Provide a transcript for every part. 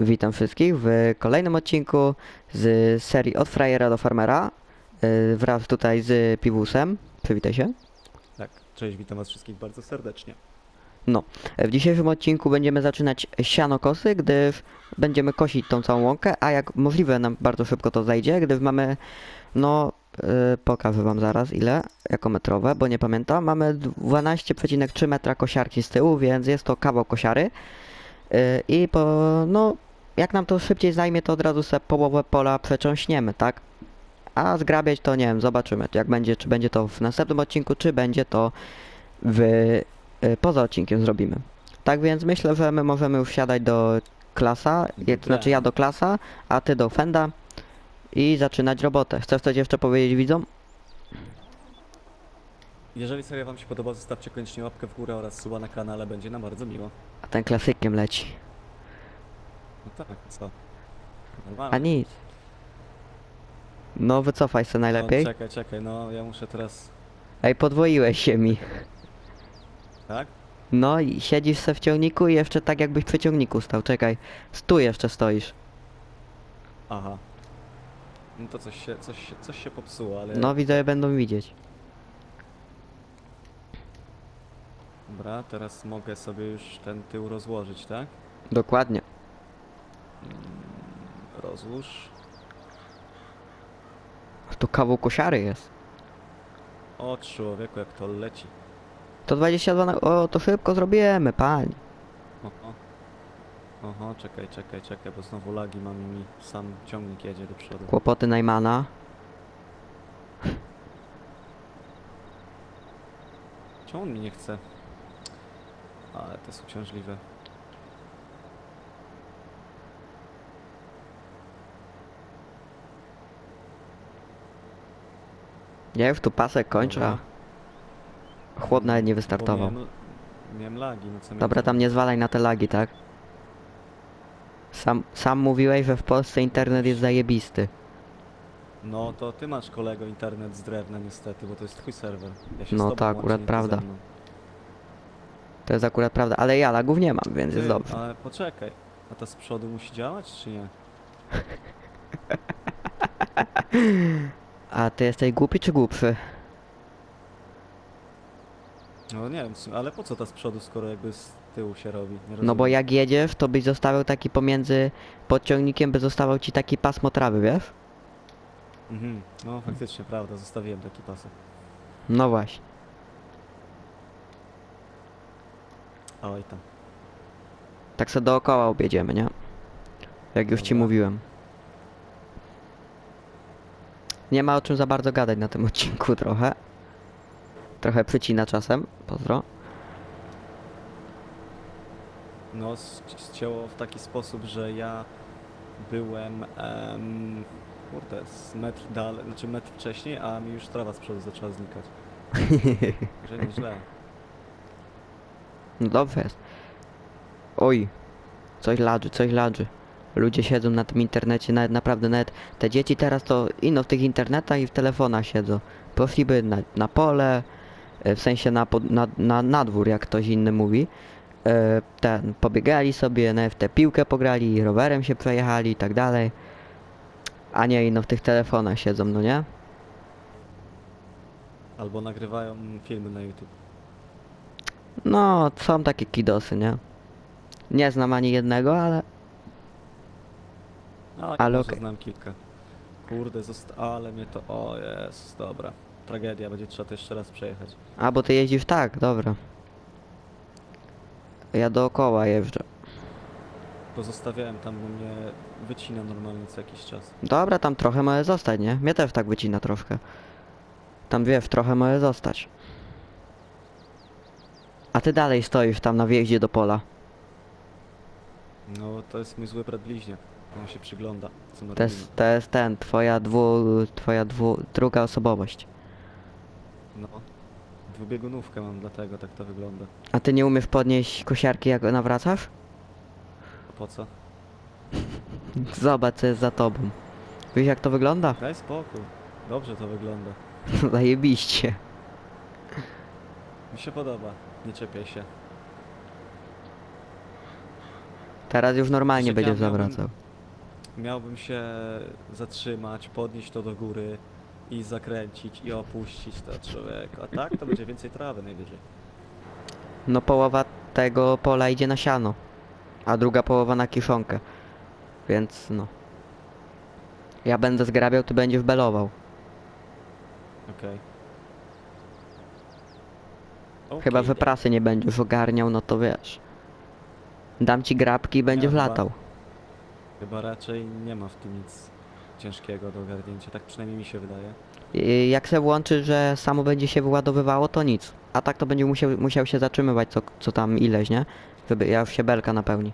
Witam wszystkich w kolejnym odcinku z serii Od Frajera do Farmera yy, wraz tutaj z Piwusem. Przywitaj się. Tak, cześć, witam was wszystkich bardzo serdecznie. W dzisiejszym odcinku będziemy zaczynać sianokosy, gdyż będziemy kosić tą całą łąkę, a jak możliwe nam bardzo szybko to zajdzie, gdyż mamy, no, yy, pokażę wam zaraz ile, jako metrowe, bo nie pamiętam, mamy 12,3 metra kosiarki z tyłu, więc jest to kawał kosiary yy, i po, no, jak nam to szybciej zajmie, to od razu sobie połowę pola przecząśniemy, tak? A zgrabiać to nie wiem, zobaczymy, jak będzie, czy będzie to w następnym odcinku, czy będzie to w y, poza odcinkiem zrobimy. Tak więc myślę, że my możemy już wsiadać do klasa, je, to znaczy ja do klasa, a ty do Fenda i zaczynać robotę. Chcesz coś jeszcze powiedzieć widzom? Jeżeli seria wam się podoba, zostawcie koniecznie łapkę w górę oraz suba na kanale, będzie nam bardzo miło. A ten klasykiem leci. No tak, co? A Normalnie. nic. No wycofaj se najlepiej. No, czekaj, czekaj, no ja muszę teraz... Ej, podwoiłeś się mi. Tak? No i siedzisz se w ciągniku i jeszcze tak jakbyś przy ciągniku stał. Czekaj, tu jeszcze stoisz. Aha. No to coś się, coś się, coś się popsuło, ale... No widzowie będą widzieć. Dobra, teraz mogę sobie już ten tył rozłożyć, tak? Dokładnie. Rozłóż. Tu kawał kosiary jest. O człowieku, jak to leci. To 22 na... O, to szybko zrobimy, pań. Oho. Oho, czekaj, czekaj, czekaj, bo znowu lagi mam i mi sam ciągnik jedzie do przodu. Kłopoty Najmana. Czemu on mi nie chce? Ale to jest uciążliwe. Ja już tu pasek kończę, a Dobra. chłop nawet nie Bo wystartował. Miałem, miałem lagi, no co mi Dobra, tam nie zwalaj na te lagi, tak? Sam, sam mówiłeś, że w Polsce internet jest zajebisty. No to ty masz kolego internet z drewna niestety, bo to jest twój serwer. Ja się No z tobą to łączę, akurat nie ty prawda. ze mną. To jest akurat prawda, ale ja lagów nie mam, więc jest Ty, dobrze. Ale poczekaj, a ta z przodu musi działać czy nie? A ty jesteś głupi czy głupszy? No nie wiem, w sumie, ale po co ta z przodu, skoro jakby z tyłu się robi? Nie No bo jak jedziesz, to byś zostawiał taki pomiędzy podciągnikiem, by zostawał ci taki pasmo trawy, wiesz? Mhm, no faktycznie, prawda, zostawiłem taki pasek. No właśnie. Oj tam. Tak sobie dookoła objedziemy, nie? Jak już ci Dobra. mówiłem. Nie ma o czym za bardzo gadać na tym odcinku trochę. Trochę przycina czasem. Pozdro. No, ścięło w taki sposób, że ja byłem, em, kurde, z metr dalej, znaczy metr wcześniej, a mi już trawa z przodu zaczęła znikać. Że nieźle. No dobrze jest. Oj. Coś ladży, coś ladży. Ludzie siedzą na tym internecie, nawet naprawdę nawet te dzieci teraz to ino w tych internetach i w telefonach siedzą. Poszliby na, na pole, e, w sensie na, na, na, na dwór, jak ktoś inny mówi. E, Ten, pobiegali sobie, nawet w tę piłkę pograli, rowerem się przejechali i tak dalej. A nie ino w tych telefonach siedzą, no nie? Albo nagrywają filmy na YouTube. No, są takie kidosy, nie? Nie znam ani jednego, ale No, Ale ale okej. znam kilka. Kurde, zosta- ale mnie to, o jest, dobra. Tragedia, będzie trzeba to jeszcze raz przejechać. A, bo ty jeździsz tak, dobra. Ja dookoła jeżdżę. Pozostawiałem tam, bo mnie wycina normalnie co jakiś czas. Dobra, tam trochę może zostać, nie? Mnie też tak wycina troszkę. Tam wiesz, trochę może zostać. A ty dalej stoisz tam na wjeździe do pola. No, to jest mój zły brat bliźniak. On się przygląda, co To jest, to jest ten, twoja dwu, twoja dwu, druga osobowość. No. Dwubiegunówkę mam, dlatego tak to wygląda. A ty nie umiesz podnieść kosiarki jak nawracasz? Po co? Zobacz co jest za tobą. Wiesz jak to wygląda? Daj spokój. Dobrze to wygląda. Zajebiście. Mi się podoba. Nie czepiaj się. Teraz już normalnie Jak ja będziesz miałbym- zawracał. Miałbym się zatrzymać, podnieść to do góry i zakręcić i opuścić to człowiek. A tak to będzie więcej trawy najwyżej. No połowa tego pola idzie na siano, a druga połowa na kiszonkę. Więc no. Ja będę zgrabiał, ty będziesz belował. Okej. Chyba Okej, wyprasy nie będziesz ogarniał, no to wiesz. Dam ci grabki i będziesz chyba- latał. Chyba raczej nie ma w tym nic ciężkiego do ogarnięcia, tak przynajmniej mi się wydaje. Jak se włączy, że samo będzie się wyładowywało, to nic. A tak to będzie musiał, musiał się zatrzymywać co, co tam ileś, nie? Żeby ja się belka napełni.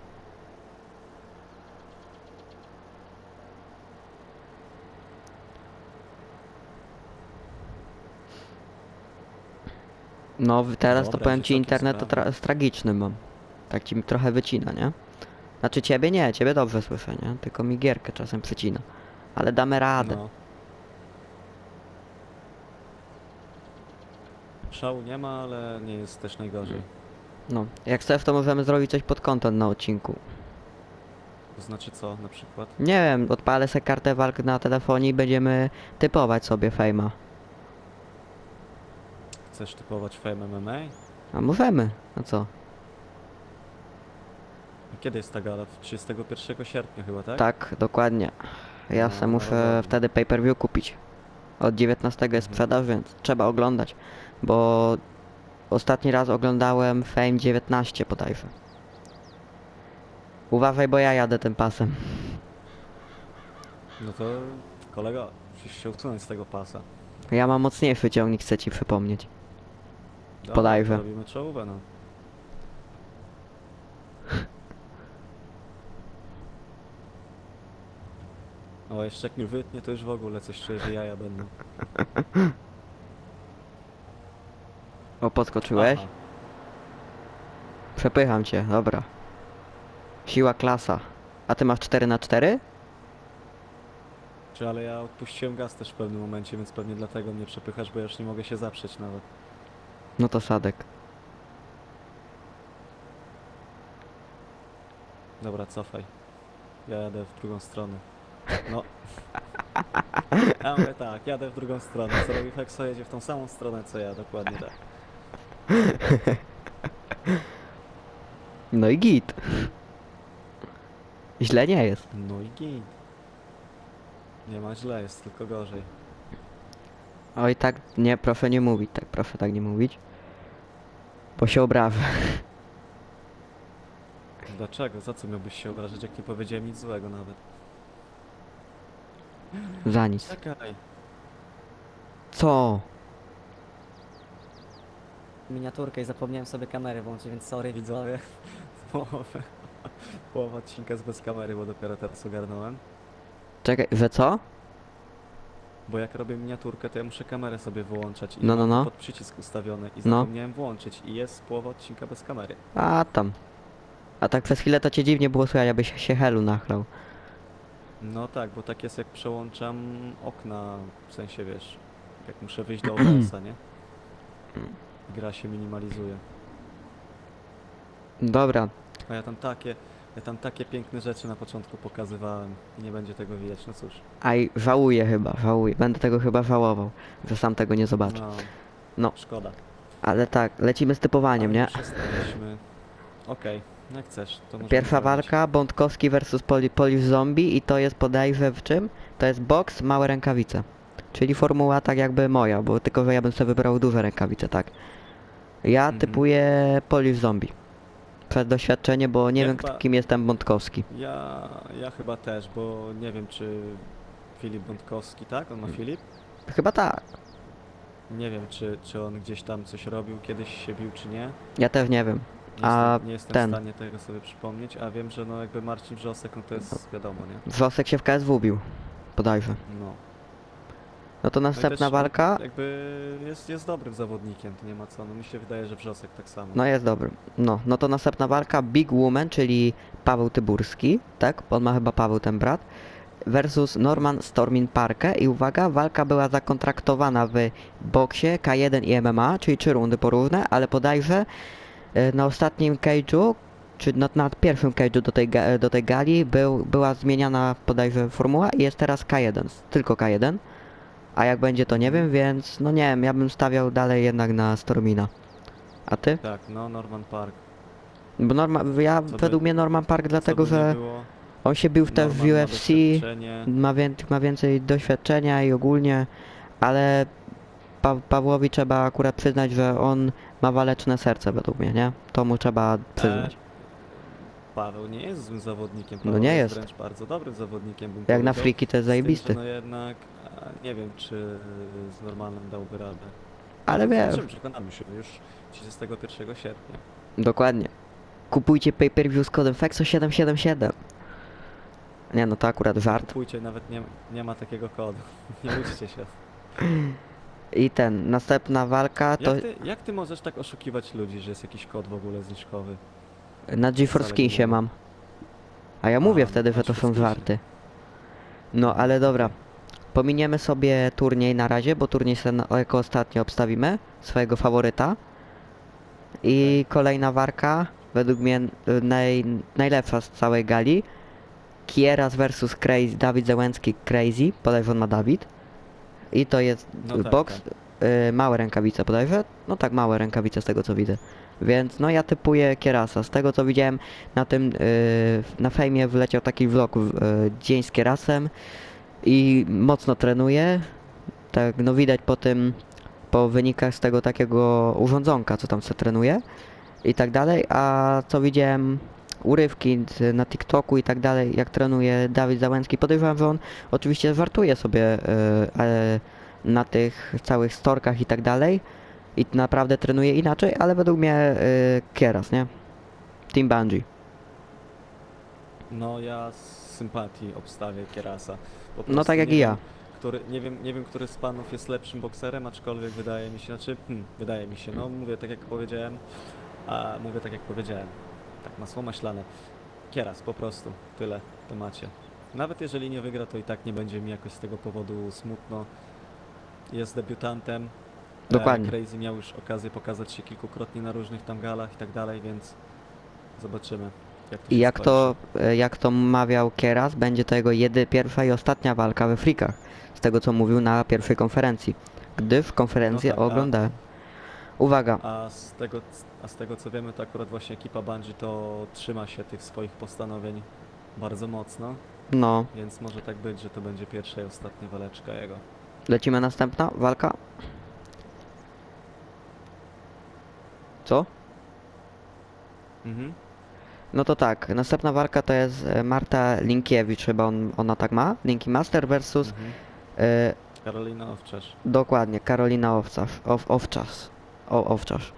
No w- teraz to Dobra, powiem się ci internet to tra- tragiczny mam. Tak ci trochę wycina, nie? Znaczy ciebie nie, ciebie dobrze słyszę, nie? Tylko mi gierkę czasem przycina. Ale damy radę. No. Szału nie ma, ale nie jest też najgorzej. No, jak chcesz to możemy zrobić coś pod content na odcinku. To znaczy co na przykład? Nie wiem, odpalę sobie kartę walk na telefonie i będziemy typować sobie fejma. Chcesz typować Fame MMA? A możemy, no co? Kiedy jest ta gala? 31 sierpnia chyba, tak? Tak, dokładnie. Ja No, se muszę wtedy pay-per-view kupić. Od 19 jest Mhm. sprzedaż, więc trzeba oglądać. Bo ostatni raz oglądałem Fame 19 bodajże. Uważaj, bo ja jadę tym pasem. No to kolego, musisz się usunąć z tego pasa. Ja mam mocniejszy ciągnik, chcę ci przypomnieć. Dobra, Podajże. Robimy czołówę, no. O, jeszcze jak mi wytnie, to już w ogóle coś czuję, że jaja będą. O, podskoczyłeś? Aha. Przepycham cię, dobra. Siła klasa. A ty masz 4 na 4 Czy ale ja odpuściłem gaz też w pewnym momencie, więc pewnie dlatego mnie przepychasz, bo ja już nie mogę się zaprzeć nawet. No to sadek. Dobra, cofaj. Ja jadę w drugą stronę. No. Ja mówię tak, jadę w drugą stronę. Co robi Hexo? Jedzie w tą samą stronę co ja, dokładnie tak. No i git. Źle nie jest. No i git. Nie ma źle, jest tylko gorzej. Oj tak, nie, proszę nie mówić, tak, proszę tak nie mówić. Bo się obrażę. Dlaczego? Za co miałbyś się obrażać, jak nie powiedziałem nic złego nawet? Za nic. Czekaj. Co? miniaturkę i zapomniałem sobie kamerę włączyć, więc sorry widzowie. Połowę. Połowa odcinka jest bez kamery, bo dopiero teraz ogarnąłem. Czekaj, że co? Bo jak robię miniaturkę, to ja muszę kamerę sobie wyłączać i No, no, mam no. pod przycisk ustawiony i No. zapomniałem włączyć i jest połowa odcinka bez kamery. A tam. A tak przez chwilę to cię dziwnie było słychać, abyś się helu nachlał. No tak, bo tak jest jak przełączam okna, w sensie wiesz, jak muszę wyjść do OBS-a, nie? Gra się minimalizuje. Dobra, A ja tam takie, ja tam takie piękne rzeczy na początku pokazywałem i nie będzie tego widać, no cóż. aj żałuję chyba, żałuję. Będę tego chyba żałował, że sam tego nie zobaczę. No, No. Szkoda. Ale tak, lecimy z typowaniem, Ale nie? Przestaliśmy. Okej, jak chcesz, to możemy Pierwsza zrobić. walka, Bątkowski versus Poli Polish Zombie i to jest bodajże w czym? To jest boks, małe rękawice. Czyli formuła tak jakby moja, bo tylko że ja bym sobie wybrał duże rękawice, tak. Ja Mhm. typuję Polish Zombie. Przez doświadczenie, bo nie Ja wiem chyba- kim jestem Bątkowski. Ja, ja chyba też, bo nie wiem czy Filip Bątkowski, tak? On ma Filip? Chyba tak. Nie wiem czy, czy on gdzieś tam coś robił, kiedyś się bił czy nie. Ja też nie wiem. A jestem, nie jestem ten- w stanie tego sobie przypomnieć, a wiem, że no jakby Marcin Wrzosek, no to jest wiadomo, nie? Wrzosek się w KSW bił. Bodajże. No. No to No i następna też, no, walka. Jakby jest, jest dobrym zawodnikiem, to nie ma co. No mi się wydaje, że Wrzosek tak samo. No jest dobry. No, no to następna walka Big Woman, czyli Paweł Tyburski, tak? On ma chyba Paweł ten brat. Versus Norman Stormin Parke i uwaga, walka była zakontraktowana w boksie K1 i MMA, czyli trzy rundy porówne, ale bodajże na ostatnim cage'u, czy na, na pierwszym cage'u do tej, ga- do tej gali był, była zmieniana bodajże formuła i jest teraz K1, tylko K1. A jak będzie to nie wiem, więc no nie wiem, ja bym stawiał dalej jednak na Stormina. A ty? Tak, no Norman Park. Bo Norma, ja Co by- według mnie Norman Park dlatego, Co by nie że było, on się bił też w Norman ma UFC, doświadczenie. ma, wię, ma więcej doświadczenia i ogólnie, ale pa Pawłowi trzeba akurat przyznać, że on ma waleczne serce według mnie, nie? To mu trzeba przyznać. Paweł nie jest złym zawodnikiem. No Paweł nie jest. wręcz bardzo dobrym zawodnikiem, bym Jak na powiedział. friki to jest Z tym, że zajebisty. No jednak a, nie wiem, czy z normalnym dałby radę. Ale wiesz, Zobaczymy, przekonamy się już 31 sierpnia. dokładnie. Kupujcie pay-per-view z kodem FEXO777. Nie no, to akurat żart. Kupujcie, nawet nie, nie ma takiego kodu. Nie uczcie się. I ten, następna walka to Jak ty, jak ty możesz tak oszukiwać ludzi, że jest jakiś kod w ogóle zniżkowy? na GeForce wcale nie Skinsie było. mam. A ja A, mówię no wtedy, na że to są GeForce żarty. No ale dobra. Pominiemy sobie turniej na razie, bo turniej sobie na- jako ostatnio obstawimy swojego faworyta. I kolejna warka, według mnie y, naj, najlepsza z całej gali. Kieras versus Crazy, Dawid Załęcki Crazy, bodajże on ma Dawid. I to jest No tak, boks, y, małe rękawice bodajże. No tak, małe rękawice z tego co widzę. Więc no ja typuję Kierasa. Z tego co widziałem na tym, y, na fejmie wleciał taki vlog, y, dzień z Kierasem i mocno trenuje. Tak, no widać po tym, po wynikach z tego takiego urządzonka, co tam se trenuje i tak dalej, a co widziałem urywki na TikToku i tak dalej, jak trenuje Dawid Załęcki, podejrzewam, że on oczywiście żartuje sobie y, e, na tych całych storkach i tak dalej i naprawdę trenuje inaczej, ale według mnie y, Kieras, nie? Team Bungie. No ja z sympatii obstawię Kierasa. No tak jak i ja. Który, nie, wiem, nie wiem, który z panów jest lepszym bokserem, aczkolwiek wydaje mi się, znaczy, hmm, wydaje mi się, no mówię tak jak powiedziałem, a mówię tak jak powiedziałem. Tak masło maślane. Kieras, po prostu. Tyle w temacie. Nawet jeżeli nie wygra, to i tak nie będzie mi jakoś z tego powodu smutno. Jest debiutantem. E, Dokładnie. Crazy miał już okazję pokazać się kilkukrotnie na różnych tam galach i tak dalej, więc zobaczymy. Jak to I jak to, skończy. e, jak to mawiał Kieras, będzie to jego jedy, pierwsza i ostatnia walka we frikach. Z tego co mówił na pierwszej konferencji. Gdy w konferencję No tak, a- oglądałem. Uwaga, A z tego, a z tego co wiemy, to akurat właśnie ekipa Bungie to trzyma się tych swoich postanowień bardzo mocno, no, więc może tak być, że to będzie pierwsza i ostatnia waleczka jego. lecimy następna walka. Co? Mhm. No to tak, następna walka to jest e, Marta Linkiewicz, chyba on, ona tak ma, Linki Master versus Mhm. e, Karolina Owczarz. dokładnie Karolina Owczarz, Ow, Owczarz, o, Owczarz.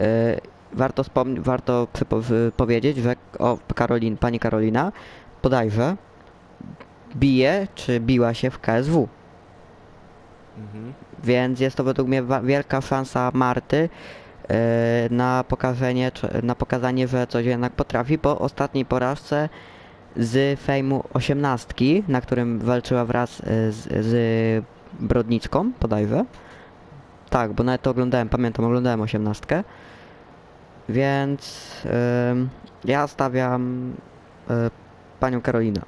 E, warto warto powiedzieć, że o, Karolin, pani Karolina bodajże bije, czy biła się w KSW. Mhm. Więc jest to według mnie wielka szansa Marty e, na pokazanie, czy- na pokazanie, że coś jednak potrafi po ostatniej porażce z fejmu osiemnastki, na którym walczyła wraz e, z, z Brodnicką, bodajże. Tak, bo nawet to oglądałem, pamiętam, oglądałem osiemnastkę. Więc ja stawiam e, panią Karolinę.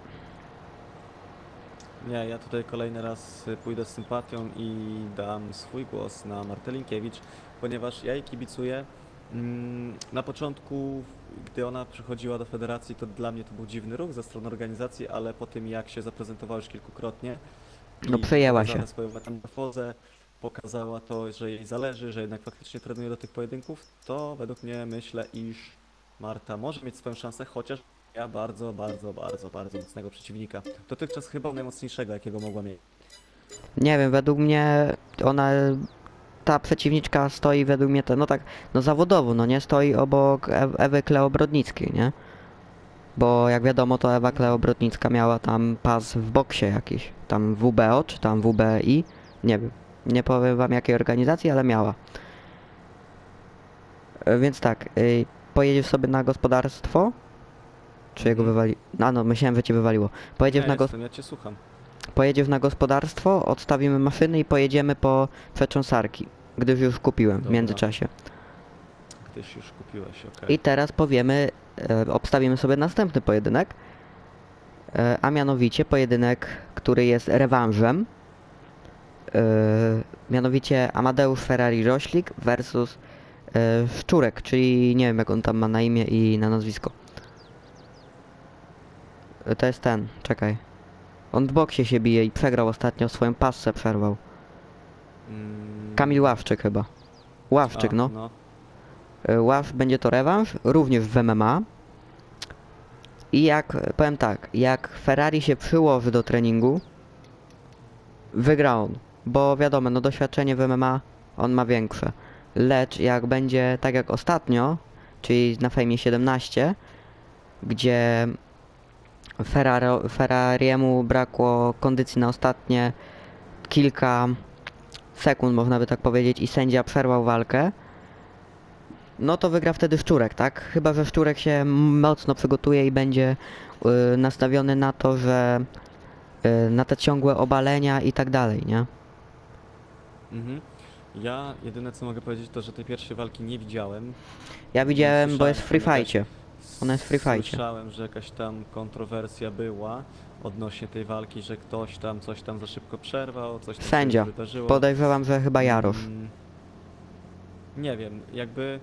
Nie, ja tutaj kolejny raz y, pójdę z sympatią i dam swój głos na Martę Linkiewicz, ponieważ ja jej kibicuję. Mm, Na początku, gdy ona przychodziła do federacji, to dla mnie to był dziwny ruch ze strony organizacji, ale po tym jak się zaprezentowała już kilkukrotnie No, i przejęła pokazała się. swoją metamorfozę, pokazała to, że jej zależy, że jednak faktycznie trenuje do tych pojedynków, to według mnie myślę, iż Marta może mieć swoją szansę, chociaż ja bardzo, bardzo, bardzo, bardzo mocnego przeciwnika. Dotychczas chyba najmocniejszego, jakiego mogła mieć. Nie wiem, według mnie ona, ta przeciwniczka stoi według mnie, no tak, no zawodowo, no nie, stoi obok Ew- Ewy Kleobrodnickiej, nie? Bo jak wiadomo, to Ewa Kleobrodnicka miała tam pas w boksie jakiś, tam WBO, czy tam WBI, nie wiem, nie powiem wam jakiej organizacji, ale miała. E, Więc tak, y, pojedziesz sobie na gospodarstwo, czy jego Mhm. wywali... A no, myślałem, że cię wywaliło. Pojedziesz ja na gospodarstwo. ja cię słucham. Pojedziesz na gospodarstwo, odstawimy maszyny i pojedziemy po przecząsarki, gdyż już kupiłem w Dobra. międzyczasie. Gdyś już kupiłeś, okej. I teraz powiemy e, obstawimy sobie następny pojedynek. E, a mianowicie pojedynek, który jest rewanżem. E, mianowicie Amadeusz Ferrari Roślik versus e, Szczurek, czyli nie wiem jak on tam ma na imię i na nazwisko. E, To jest ten, czekaj. On w boksie się bije i przegrał ostatnio, swoją pasę przerwał. Mm, Kamil Ławczyk chyba. Ławczyk, a, no. no. Ław będzie to rewanż, również w MMA. I jak, powiem tak, jak Ferrari się przyłoży do treningu, wygra on. Bo wiadomo, no doświadczenie w MMA on ma większe. Lecz jak będzie tak jak ostatnio, czyli na Fejmie 17, gdzie Ferraro, Ferrariemu brakło kondycji na ostatnie kilka sekund, można by tak powiedzieć, i sędzia przerwał walkę, no to wygra wtedy Szczurek, tak? Chyba, że Szczurek się mocno przygotuje i będzie y, nastawiony na to, że y, na te ciągłe obalenia i tak dalej, nie? Mhm. Ja jedyne co mogę powiedzieć to, że tej pierwszej walki nie widziałem. Ja widziałem, bo Słyszałem, jest w free jakaś- fightie. Ona jest w free fightie. Słyszałem, że jakaś tam kontrowersja była odnośnie tej walki, że ktoś tam coś tam za szybko przerwał, coś tam się Sędzia. wydarzyło. Podejrzewam, że chyba Jarosz. Mm, Nie wiem, jakby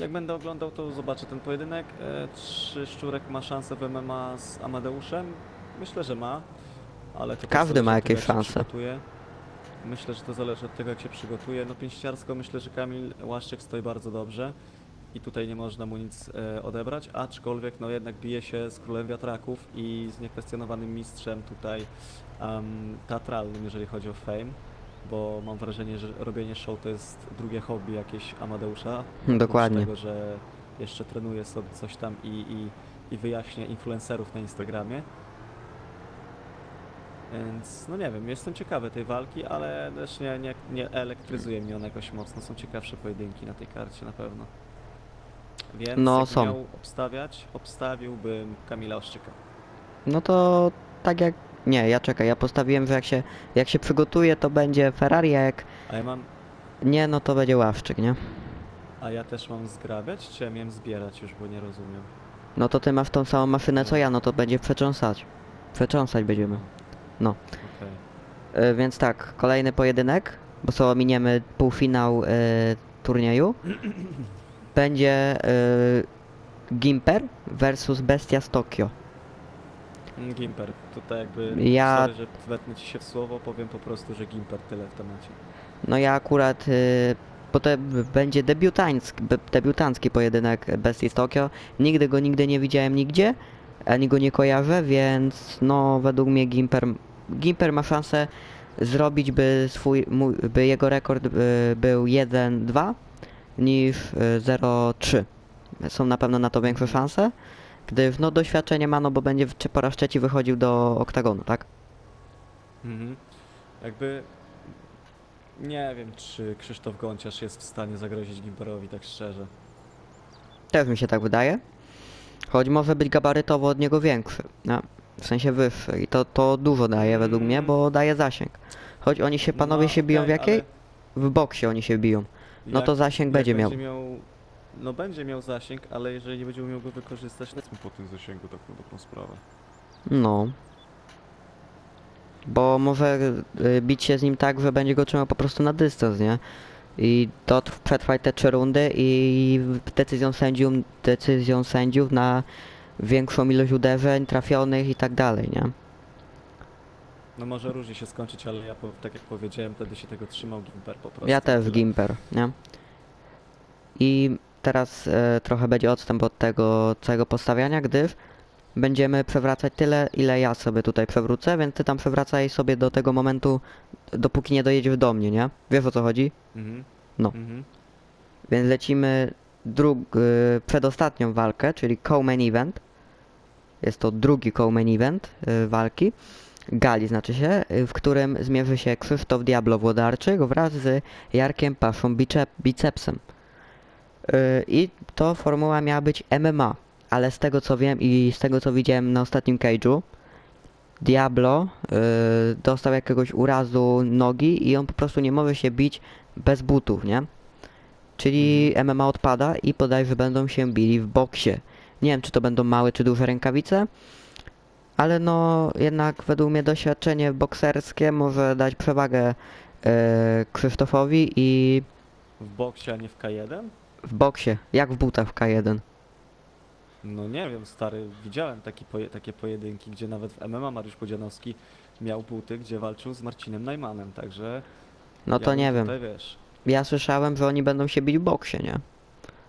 jak będę oglądał, to zobaczę ten pojedynek. E, Czy Szczurek ma szansę w MMA z Amadeuszem? Myślę, że ma, ale to Każdy ma jakieś szanse. przygotuje. Myślę, że to zależy od tego, jak się przygotuje. No pięściarsko myślę, że Kamil Łaszczyk stoi bardzo dobrze i tutaj nie można mu nic e, odebrać, aczkolwiek no jednak bije się z królem wiatraków i z niekwestionowanym mistrzem tutaj em, teatralnym, jeżeli chodzi o fame, bo mam wrażenie, że robienie show to jest drugie hobby jakieś Amadeusza. oprócz Dokładnie. tego, że jeszcze trenuje sobie coś tam i, i, i wyjaśnia influencerów na Instagramie. Więc no nie wiem, jestem ciekawy tej walki, ale też nie, nie, nie elektryzuje mnie ona jakoś mocno. Są ciekawsze pojedynki na tej karcie na pewno. Więc No, są. miał obstawiać, obstawiłbym Kamila Oszczyka. No to tak jak... Nie, ja czekaj, ja postawiłem, że jak się, jak się przygotuje, to będzie Ferrari, a jak A ja mam, nie, no to będzie Ławczyk, nie? a ja też mam zgrabiać, czy ja miałem zbierać już, bo nie rozumiem. No to ty masz tą samą maszynę co ja, no to będzie przetrząsać. Przetrząsać będziemy. No. E, więc tak, kolejny pojedynek, bo co miniemy półfinał e, turnieju. Będzie e, Gimper versus Bestia z Tokio. Gimper, tutaj jakby, Ja- sorry, że wetnę ci się w słowo, powiem po prostu, że Gimper tyle w temacie. No ja akurat, e, bo to b- będzie debiutański, be- debiutancki pojedynek Bestii z Tokio. Nigdy go nigdy nie widziałem nigdzie, ani go nie kojarzę, więc no według mnie Gimper, Gimper ma szansę zrobić, by swój, by jego rekord e, był 1-2 niż e, 0-3. Są na pewno na to większe szanse, gdyż no doświadczenie ma, no bo będzie czy po raz trzeci wychodził do oktagonu, tak? Mhm. Jakby nie wiem, czy Krzysztof Gąciarz jest w stanie zagrozić Gimperowi, tak szczerze. Też mi się tak wydaje. Choć może być gabarytowo od niego większy. No, w sensie wyższy. I to, to dużo daje według mnie, bo daje zasięg. Choć oni się panowie No, się biją w okej, jakiej? ale W boksie oni się biją. No jak- to zasięg jak będzie miał. No będzie miał zasięg, ale jeżeli nie będzie umiał go wykorzystać, to po tym zasięgu tak na dobrą sprawę. No. Bo może y, bić się z nim tak, że będzie go trzymał po prostu na dystans, nie? I to tr- przetrwać te trzy rundy i decyzją sędziów, decyzją sędziów na większą ilość uderzeń, trafionych i tak dalej, nie? No może różnie się skończyć, ale ja, po, tak jak powiedziałem, wtedy się tego trzymał Gimper po prostu. Ja też. Gimper, nie? I teraz e, trochę będzie odstęp od tego całego postawiania, gdyż będziemy przewracać tyle, ile ja sobie tutaj przewrócę, więc ty tam przewracaj sobie do tego momentu, dopóki nie dojedziesz do mnie, nie? Wiesz o co chodzi? Mhm. No. Mhm. Więc lecimy drug, y, przedostatnią walkę, czyli co-main event. Jest to drugi co-main event y, walki. Gali znaczy się, y, w którym zmierzy się Krzysztof Diablo Włodarczyk wraz z Jarkiem Paszą Bicep, Bicepsem. Y, I to formuła miała być MMA, ale z tego co wiem i z tego co widziałem na ostatnim cage'u, Diablo dostał jakiegoś urazu nogi i on po prostu nie może się bić bez butów, nie? czyli MMA odpada i bodajże będą się bili w boksie. Nie wiem, czy to będą małe czy duże rękawice, ale no jednak według mnie doświadczenie bokserskie może dać przewagę e, Krzysztofowi i W boksie, a nie w K1? w boksie, jak w butach w K1. No nie wiem, stary, widziałem taki poje, takie pojedynki, gdzie nawet w MMA Mariusz Podzianowski miał buty, gdzie walczył z Marcinem Najmanem, także... No ja to bym nie wiem. Tutaj, wiesz, Ja słyszałem, że oni będą się bić w boksie, nie?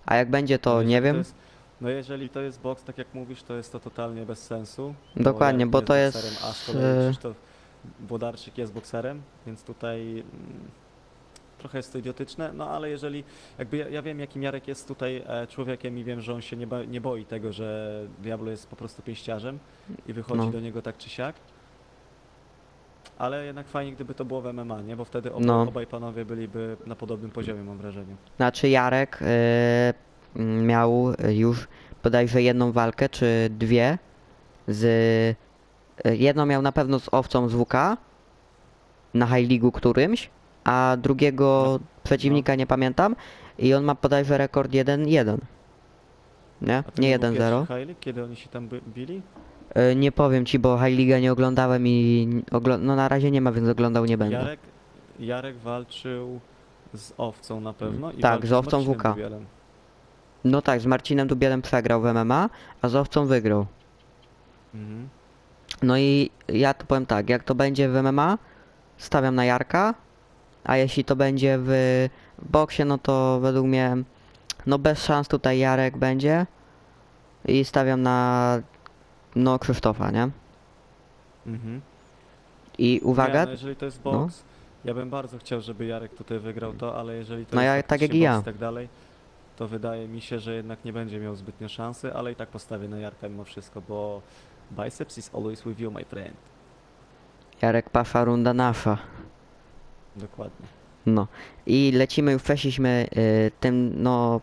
A jak będzie to, no nie wiem. jest, no jeżeli to jest boks, tak jak mówisz, to jest to totalnie bez sensu. Dokładnie, bo nie to jest, bokserem, A z e, kolei Krzysztof Włodarczyk jest bokserem, więc tutaj mm, trochę jest to idiotyczne, no ale jeżeli, jakby ja, ja wiem jakim Jarek jest tutaj e, człowiekiem i wiem, że on się nie, ba, nie boi tego, że Diablo jest po prostu pięściarzem i wychodzi No. do niego tak czy siak. Ale jednak fajnie, gdyby to było w MMA, nie? Bo wtedy oba, No. obaj panowie byliby na podobnym poziomie, mam wrażenie. Znaczy Jarek e, m, miał już bodajże jedną walkę, czy dwie z... Jedną miał na pewno z owcą z WK na High League'u którymś, a drugiego No. przeciwnika nie pamiętam i on ma bodajże rekord 1-1. Nie? A to Nie był pierwszy 1-0. High League, kiedy oni się tam by, bili? E, Nie powiem ci, bo High League nie oglądałem i oglo- no na razie nie ma, więc oglądał nie będę. Jarek, Jarek walczył z owcą na pewno. I Tak, walczył z owcą Marcinem WK. Dubielem. No tak, z Marcinem Dubielem przegrał w MMA, a z owcą wygrał. Mhm. No i ja to powiem tak, jak to będzie w MMA, stawiam na Jarka, a jeśli to będzie w boksie, no to według mnie, no bez szans tutaj Jarek będzie i stawiam na, no Krzysztofa, nie? Mhm. I uwaga, Nie, no jeżeli to jest no. boks, ja bym bardzo chciał, żeby Jarek tutaj wygrał to, ale jeżeli to No jest ja- tak jak i ja. boks i tak dalej, to wydaje mi się, że jednak nie będzie miał zbytnio szansy, ale i tak postawię na Jarka mimo wszystko, bo biceps is always with you, my friend. Jarek Pasza, runda nasza. Dokładnie. No i lecimy, już przeszliśmy y, tym, no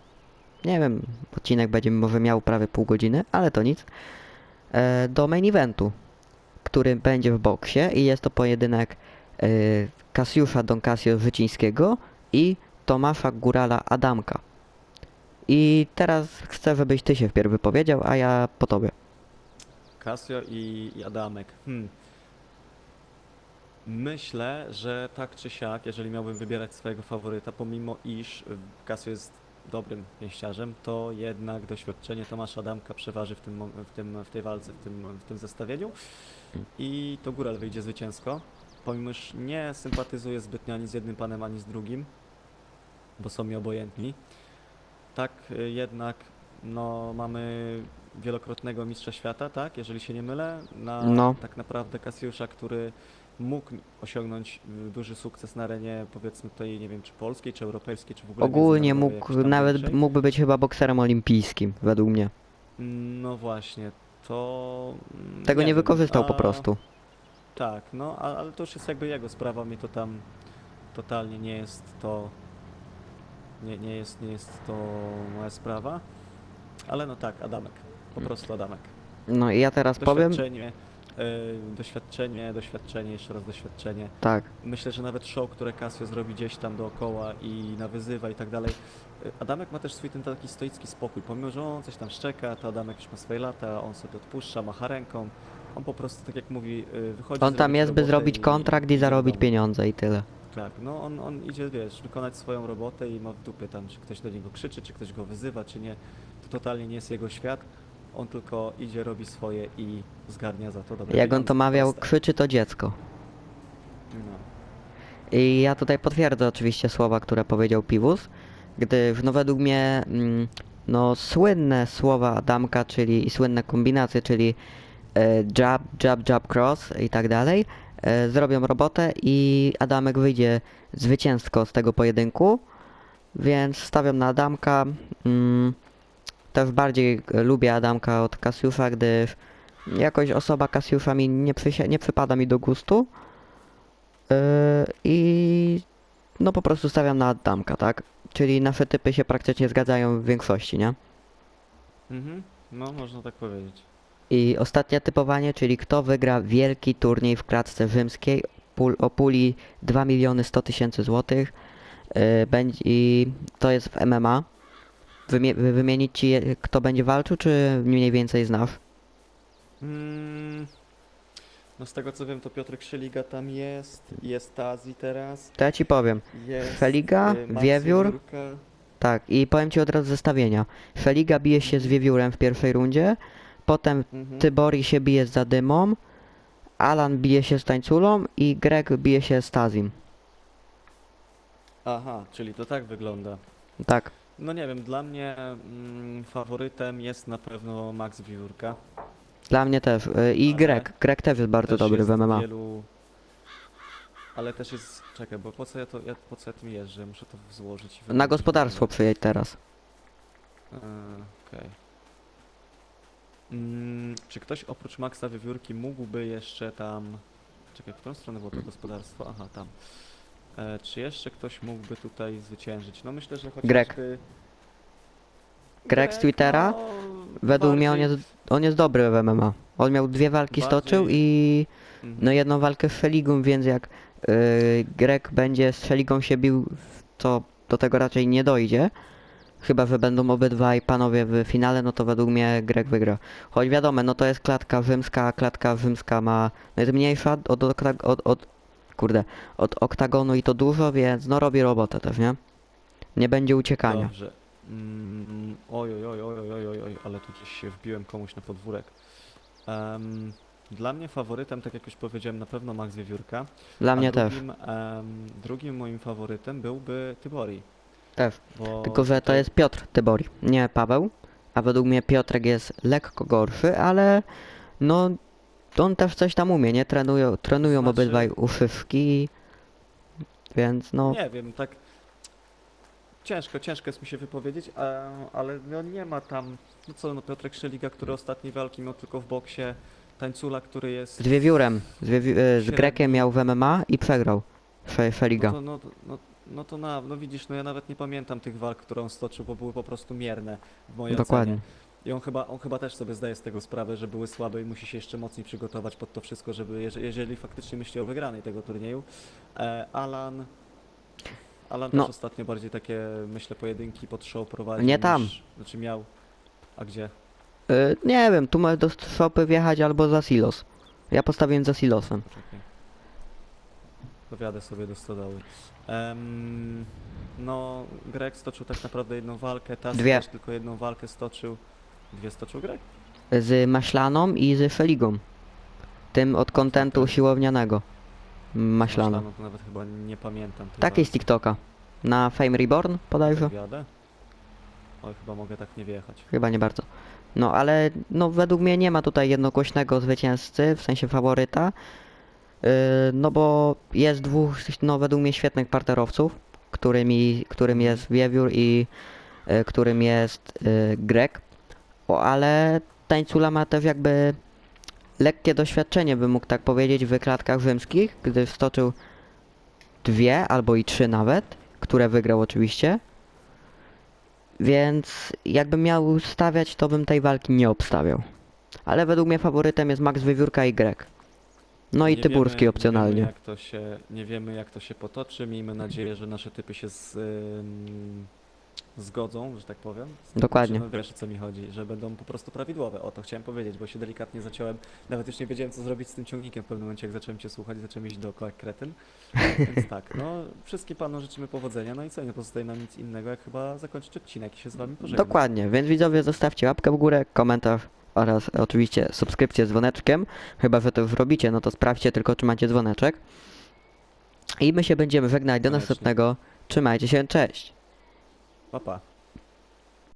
nie wiem, odcinek będzie może miał prawie pół godziny, ale to nic, e, do main eventu, który będzie w boksie i jest to pojedynek y, Kasiusza Don Casio Życińskiego i Tomasza Górala Adamka. I teraz chcę, żebyś ty się wpierw wypowiedział, a ja po tobie. Casio i, Adamek. Hmm. Myślę, że tak czy siak, jeżeli miałbym wybierać swojego faworyta, pomimo iż y, Casio jest dobrym pięściarzem, to jednak doświadczenie Tomasza Adamka przeważy w, tym, w, tym, w tej walce, w tym, w tym zestawieniu i to Góral wyjdzie zwycięsko. Pomimo iż nie sympatyzuję zbytnio ani z jednym panem, ani z drugim, bo są mi obojętni. Tak jednak no, mamy wielokrotnego mistrza świata, tak, jeżeli się nie mylę, na No. tak naprawdę Kasiusza, który mógł osiągnąć y, duży sukces na arenie, powiedzmy tutaj, nie wiem, czy polskiej, czy europejskiej, czy w ogóle Ogólnie mógł, nawet większej. mógłby być chyba bokserem olimpijskim, według mnie. No właśnie, to... mm, Tego nie, wiem, wykorzystał po a- prostu. Tak, no, ale to już jest jakby jego sprawa, mnie to tam totalnie nie jest to... Nie, nie, jest, nie jest to moja sprawa. Ale no tak, Adamek. Po prostu Adamek. No i ja teraz powiem, Doświadczenie, y, doświadczenie, doświadczenie, jeszcze raz doświadczenie. tak, Myślę, że nawet show, które Casio zrobi gdzieś tam dookoła i nawyzywa i tak dalej. y, Adamek ma też swój ten taki stoicki spokój. Pomimo, że on coś tam szczeka, to Adamek już ma swoje lata, on sobie odpuszcza, macha ręką. On po prostu, tak jak mówi, y, wychodzi On tam zrobić jest, by robotę zrobić kontrakt i zarobić pieniądze i tyle. No on, on idzie, wiesz, wykonać swoją robotę i ma w dupie tam, czy ktoś do niego krzyczy, czy ktoś go wyzywa, czy nie. To totalnie nie jest jego świat. On tylko idzie, robi swoje i zgarnia za to dobre Jak on to mawiał, krzyczy to dziecko. No. I ja tutaj potwierdzę oczywiście słowa, które powiedział Piwus, gdyż no według mnie mm, no słynne słowa Adamka, czyli i słynne kombinacje, czyli e, jab, jab, jab, cross i tak dalej, zrobią robotę i Adamek wyjdzie zwycięsko z tego pojedynku, więc stawiam na Adamka. Mm, też bardziej e, lubię Adamka od Kasiusza, gdyż jakoś osoba Kasiusza mi nie, nie przypada mi do gustu. Yy, I no po prostu stawiam na Adamka, tak? Czyli nasze typy się praktycznie zgadzają w większości, nie? Mhm. No, można tak powiedzieć. I ostatnie typowanie, czyli kto wygra wielki turniej w klatce rzymskiej pul, o puli 2 miliony 100 tysięcy złotych. y, będzie, i to jest w MMA. Wymie, wy- wymienić ci, kto będzie walczył, czy mniej więcej znasz? Mm, no z tego co wiem, to Piotrek Szeliga tam jest, jest Tazi teraz, To ja ci powiem. jest Szeliga, y, Wiewiór. Wiewiórka. Tak, i powiem ci od razu zestawienia. Feliga bije się z Wiewiórem w pierwszej rundzie, potem Mhm. Tybori się bije z Zadymą, Alan bije się z Tańculą i Greg bije się z Tazim. Aha, czyli to tak wygląda. Tak, No nie wiem, dla mnie mm, faworytem jest na pewno Max Wiewiórka. dla mnie też. y, I Ale Greg. Greg też jest bardzo Też dobry jest w MMA. Wielu... Ale też jest... Czekaj, bo po co ja to, ja, po co ja tym jeżdżę? Muszę to złożyć Na gospodarstwo przyjedź teraz. E, Okej. Mm, czy ktoś oprócz Maxa Wiewiórki mógłby jeszcze tam... Czekaj, w którą stronę było to gospodarstwo? Aha, tam. E, czy jeszcze ktoś mógłby tutaj zwyciężyć? No myślę, że chociażby... Greg. Greg z Twittera? no, Według mnie on bardziej- jest, on jest dobry w MMA. On miał dwie walki stoczył Bardziej- i Mhm. no jedną walkę z Feligą, więc jak y, Greg będzie z Feligą się bił, to do tego raczej nie dojdzie. Chyba, że będą obydwaj panowie w finale, no to według mnie Greg wygra. Choć wiadomo, no to jest klatka rzymska, a klatka rzymska ma, no jest mniejsza od, okta- od, od, kurde, od oktagonu i to dużo, więc no robi robotę też, nie? Nie będzie uciekania. Dobrze. Mm, oj, oj, oj, oj, oj, oj, oj, ale tu gdzieś się wbiłem komuś na podwórek. Em, dla mnie faworytem, tak jak już powiedziałem, na pewno Max Wiewiórka. Dla mnie też. drugim, em, drugim moim faworytem byłby Tybori. Też. Bo Tylko, że to jest Piotr Tybori, nie Paweł. A według mnie Piotrek jest lekko gorszy, ale no on też coś tam umie, nie? Trenują, trenują Znaczy- obydwaj uszywki, więc no Nie wiem, tak ciężko, ciężko jest mi się wypowiedzieć, a, ale no nie ma tam, no co, no Piotrek Szeliga, który ostatniej walki miał tylko w boksie, Tańcula, który jest... z Wiewiórem, z, Wiewi- e, z. Grekiem miał w MMA i przegrał Fe- Feliga. No to, no, to- no, no to na, no widzisz, no ja nawet nie pamiętam tych walk, które on stoczył, bo były po prostu mierne w mojej Dokładnie. ocenie. I on chyba, on chyba też sobie zdaje z tego sprawę, że były słabe i musi się jeszcze mocniej przygotować pod to wszystko, żeby, jeżeli, jeżeli faktycznie myśli o wygranej tego turnieju. E, Alan... Alan No. też ostatnio bardziej takie, myślę, pojedynki pod show prowadził Nie tam. Niż, znaczy miał... A gdzie? E, nie wiem, tu możesz do szopy wjechać albo za silos. Ja postawiłem za silosem. Dowiadę sobie do stodoły. Em, no, Greg stoczył tak naprawdę jedną walkę, Taz Dwie. też tylko jedną walkę stoczył. Dwie stoczył Greg? Z Maślaną i z Feligą. Tym od kontentu siłownianego. Maślano. Maślaną to nawet chyba nie pamiętam. tej Taki z walki. TikToka. Na Fame Reborn podajże? Dowiadę? Oj, chyba mogę tak nie wjechać. Chyba nie bardzo. No ale no według mnie nie ma tutaj jednogłośnego zwycięzcy, w sensie faworyta. Yy, no bo jest dwóch, no według mnie świetnych parterowców, którymi, którym jest Wiewiór i y, którym jest y, Greg. O, ale Tańcula ma też jakby lekkie doświadczenie, bym mógł tak powiedzieć, w klatkach rzymskich, gdy stoczył dwie albo i trzy nawet, które wygrał oczywiście. Więc jakbym miał stawiać, to bym tej walki nie obstawiał. Ale według mnie faworytem jest Max Wiewiórka i Greg. No i Nie Tyburski wiemy- Nie opcjonalnie. wiemy, jak to się, nie wiemy jak to się potoczy. Miejmy nadzieję, że nasze typy się z, ym, zgodzą, że tak powiem. Dokładnie. No wiesz o co mi chodzi, że będą po prostu prawidłowe. O to chciałem powiedzieć, bo się delikatnie zaciąłem. Nawet już nie wiedziałem co zrobić z tym ciągnikiem w pewnym momencie, jak zacząłem cię słuchać, zacząłem iść dookoła jak kretyn. Więc tak, no wszystkim panom życzymy powodzenia, no i co, nie pozostaje nam nic innego, jak chyba zakończyć odcinek i się z wami pożegnać. Dokładnie, więc widzowie zostawcie łapkę w górę, komentarz oraz oczywiście subskrypcję z dzwoneczkiem. Chyba, że to już robicie, no to sprawdźcie tylko, czy macie dzwoneczek. I my się będziemy żegnać do Koniecznie. następnego. Trzymajcie się, cześć! Pa, pa.